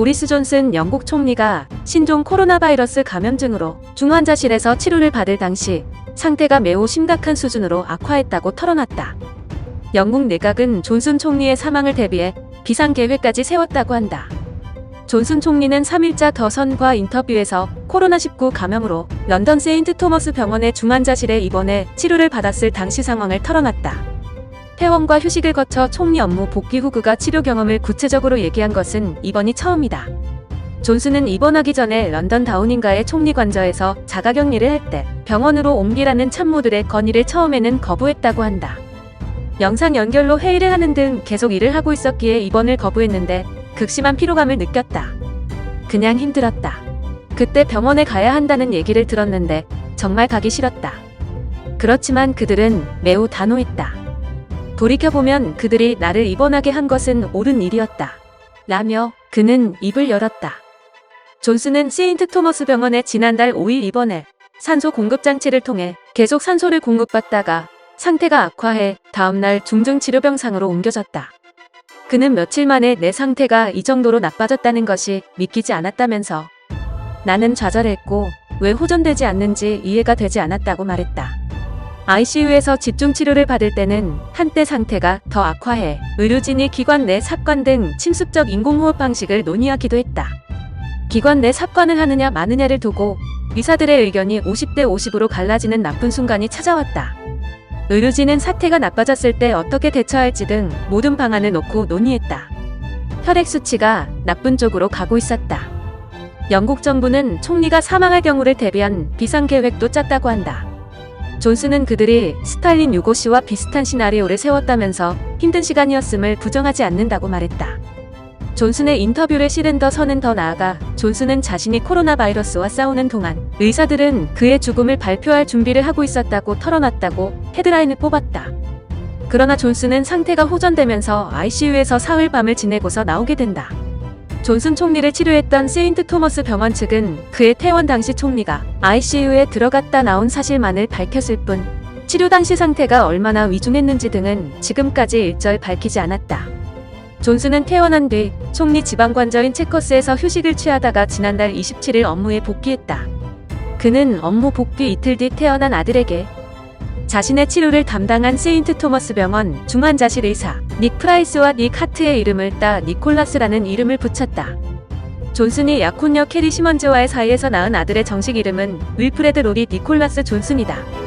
보리스 존슨 영국 총리가 신종 코로나 바이러스 감염증으로 중환자실에서 치료를 받을 당시 상태가 매우 심각한 수준으로 악화했다고 털어놨다. 영국 내각은 존슨 총리의 사망을 대비해 비상 계획까지 세웠다고 한다. 존슨 총리는 3일자 더선과 인터뷰에서 코로나19 감염으로 런던 세인트 토머스 병원의 중환자실에 입원해 치료를 받았을 당시 상황을 털어놨다. 퇴원과 휴식을 거쳐 총리 업무 복귀 후 그가 치료 경험을 구체적으로 얘기한 것은 이번이 처음이다. 존슨은 입원하기 전에 런던 다우닝가의 총리 관저에서 자가격리를 할 때 병원으로 옮기라는 참모들의 건의를 처음에는 거부했다고 한다. 영상 연결로 회의를 하는 등 계속 일을 하고 있었기에 입원을 거부했는데 극심한 피로감을 느꼈다. 그냥 힘들었다. 그때 병원에 가야 한다는 얘기를 들었는데 정말 가기 싫었다. 그렇지만 그들은 매우 단호했다. 돌이켜보면 그들이 나를 입원하게 한 것은 옳은 일이었다. 라며 그는 입을 열었다. 존슨은 세인트 토머스 병원에 지난달 5일 입원해 산소 공급 장치를 통해 계속 산소를 공급받다가 상태가 악화해 다음날 중증치료병상으로 옮겨졌다. 그는 며칠 만에 내 상태가 이 정도로 나빠졌다는 것이 믿기지 않았다면서 나는 좌절했고 왜 호전되지 않는지 이해가 되지 않았다고 말했다. ICU에서 집중 치료를 받을 때는 한때 상태가 더 악화해 의료진이 기관 내 삽관 등 침습적 인공호흡 방식을 논의하기도 했다. 기관 내 삽관을 하느냐 마느냐를 두고 의사들의 의견이 50대 50으로 갈라지는 나쁜 순간이 찾아왔다. 의료진은 사태가 나빠졌을 때 어떻게 대처할지 등 모든 방안을 놓고 논의했다. 혈액 수치가 나쁜 쪽으로 가고 있었다. 영국 정부는 총리가 사망할 경우를 대비한 비상 계획도 짰다고 한다. 존슨은 그들이 스탈린 유고 씨와 비슷한 시나리오를 세웠다면서 힘든 시간이었음을 부정하지 않는다고 말했다. 존슨의 인터뷰를 실은 더 선은 더 나아가 존슨은 자신이 코로나 바이러스와 싸우는 동안 의사들은 그의 죽음을 발표할 준비를 하고 있었다고 털어놨다고 헤드라인을 뽑았다. 그러나 존슨은 상태가 호전되면서 ICU에서 사흘 밤을 지내고서 나오게 된다. 존슨 총리를 치료했던 세인트 토머스 병원 측은 그의 퇴원 당시 총리가 ICU에 들어갔다 나온 사실만을 밝혔을 뿐 치료 당시 상태가 얼마나 위중했는지 등은 지금까지 일절 밝히지 않았다. 존슨은 퇴원한 뒤 총리 지방관저인 체커스에서 휴식을 취하다가 지난달 27일 업무에 복귀했다. 그는 업무 복귀 이틀 뒤 태어난 아들에게 자신의 치료를 담당한 세인트 토머스 병원 중환자실 의사 닉 프라이스와 닉 하트의 이름을 따 니콜라스라는 이름을 붙였다. 존슨이 약혼녀 캐리 시먼즈와의 사이에서 낳은 아들의 정식 이름은 윌프레드 로리 니콜라스 존슨이다.